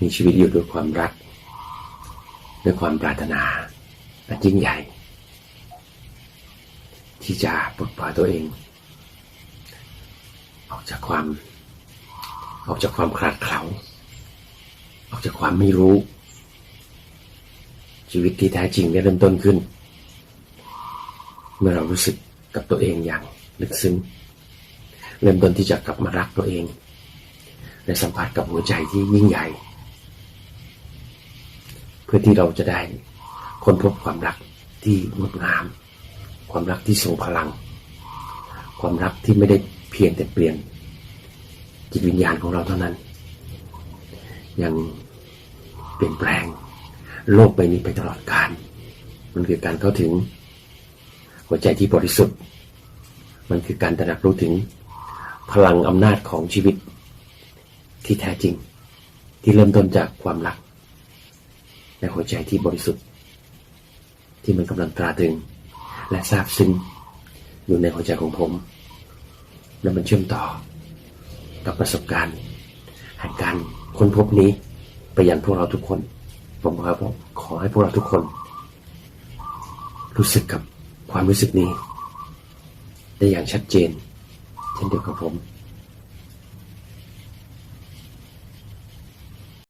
มีชีวิตอยู่ด้วยความรัก ด้วยความปรารถนาอันยิ่งใหญ่ ที่จะปลดปล่อยตัวเอง ออกจากความ ออกจากความคลาดเคล้าออกจากความไม่รู้ ชีวิตที่แท้จริงได้เริ่มต้นขึ้น เมื่อเรารู้สึกกับตัวเองอย่างลึกซึ้งเริ่มต้นที่จะกลับมารักตัวเองและสัมผัสกับหัวใจที่ยิ่งใหญ่ เพื่อที่เราจะได้ค้นพบความรักที่งดงาม ความรักที่ทรงพลัง ความรักที่ไม่ได้เพียงแต่เปลี่ยน จิตวิญญาณของเราเท่านั้น ยังเปลี่ยนแปลง โลกใบนี้ไปตลอดกาลมันคือการเข้าถึง หัวใจที่บริสุทธิ์ มันคือการตระหนักรู้ถึงพลังอำนาจของชีวิตที่แท้จริง ที่เริ่มต้นจากความรัก และหัวใจที่บริสุทธิ์ ที่มันกำลังตราตรึง และซาบซึ้งอยู่ในหัวใจของผม และมันเชื่อมต่อ กับประสบการณ์แห่งการค้นพบนี้ไปยังพวกเราทุกคน ผมครับขอให้พวกเราทุกคน รู้สึกกับความรู้สึกนี้ ได้อย่างชัดเจน เช่นเดียวกับผม